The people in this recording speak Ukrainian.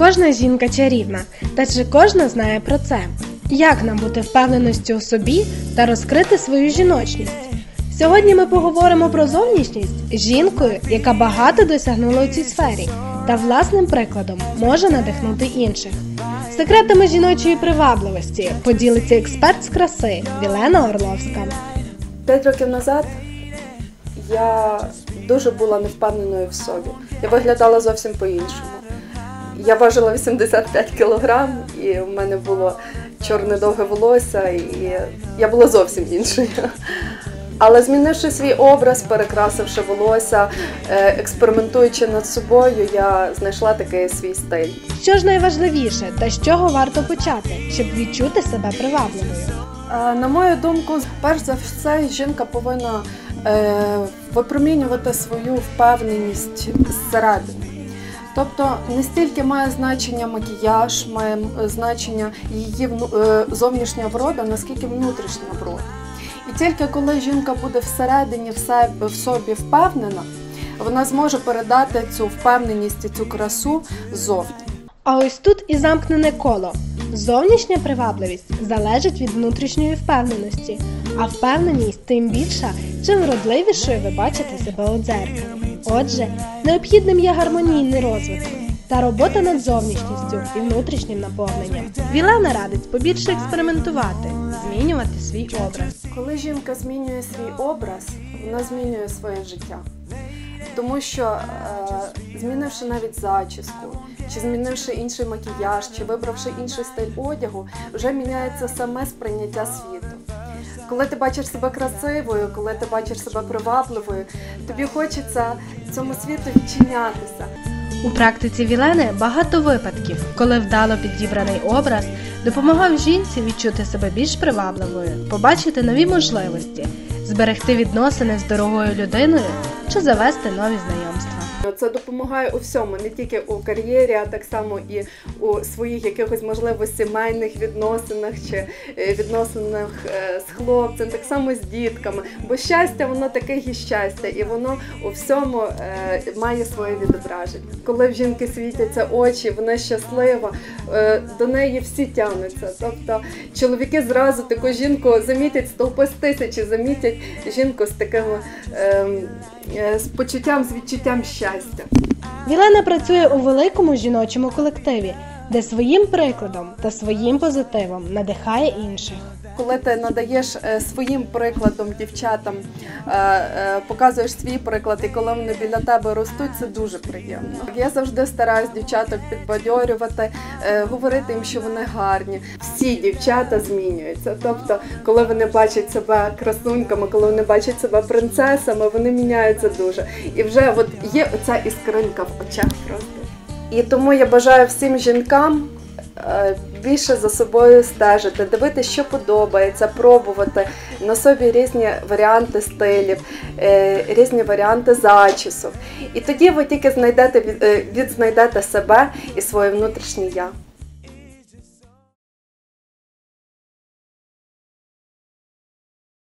Кожна жінка чарівна, та чи кожна знає про це? Як нам бути впевненості у собі та розкрити свою жіночність? Сьогодні ми поговоримо про зовнішність з жінкою, яка багато досягнула у цій сфері, та власним прикладом може надихнути інших. Секретами жіночої привабливості поділиться експерт з краси Вілена Орловська. П'ять років назад я дуже була невпевненою в собі. Я виглядала зовсім по-іншому. Я важила 85 кілограм, і в мене було чорне довге волосся, і я була зовсім іншою. Але змінивши свій образ, перекрасивши волосся, е, експериментуючи над собою, я знайшла такий свій стиль. Що ж найважливіше та з чого варто почати, щоб відчути себе привабливою? Е, На мою думку, перш за все, жінка повинна е, випромінювати свою впевненість зсередини. Тобто не стільки має значення макіяж, має значення її е, зовнішня врода, наскільки внутрішня врода. І тільки коли жінка буде всередині в собі впевнена, вона зможе передати цю впевненість і цю красу зовні. А ось тут і замкнене коло. Зовнішня привабливість залежить від внутрішньої впевненості, а впевненість тим більша, чим вродливішою ви бачите себе у дзеркалі. Отже, необхідним є гармонійний розвиток та робота над зовнішністю і внутрішнім наповненням. Вілена радить побільше експериментувати, змінювати свій образ. Коли жінка змінює свій образ, вона змінює своє життя. Тому що, е, змінивши навіть зачіску, чи змінивши інший макіяж, чи вибравши інший стиль одягу, вже міняється саме сприйняття світу. Коли ти бачиш себе красивою, коли ти бачиш себе привабливою, тобі хочеться цьому світу відчинятися. У практиці Вілени багато випадків, коли вдало підібраний образ допомагав жінці відчути себе більш привабливою, побачити нові можливості, зберегти відносини з дорогою людиною чи завести нові знайомства. Це допомагає у всьому, не тільки у кар'єрі, а так само і у своїх якихось можливо сімейних відносинах чи е, відносинах е, з хлопцем, так само з дітками. Бо щастя, воно таке і щастя, і воно у всьому е, має своє відображення. Коли в жінки світяться очі, вона щаслива, до неї всі тягнуться. Тобто чоловіки зразу таку жінку замітять стовпи з тисячі, замітять жінку з таким е, з почуттям, з відчуттям щастя. Вілена працює у великому жіночому колективі, де своїм прикладом та своїм позитивом надихає інших. Коли ти надаєш е, своїм прикладом дівчатам, е, е, показуєш свій приклад, і коли вони біля тебе ростуть, це дуже приємно. Я завжди стараюсь дівчаток підбадьорювати, говорити їм, що вони гарні. Всі дівчата змінюються. Тобто, коли вони бачать себе красуньками, коли вони бачать себе принцесами, вони міняються дуже. І вже от є оця іскринка в очах просто. І тому я бажаю всім жінкам більше за собою стежити, дивитися, що подобається, пробувати на собі різні варіанти стилів, е, різні варіанти зачісок. І тоді ви тільки знайдете е, відзнайдете себе і своє внутрішнє я.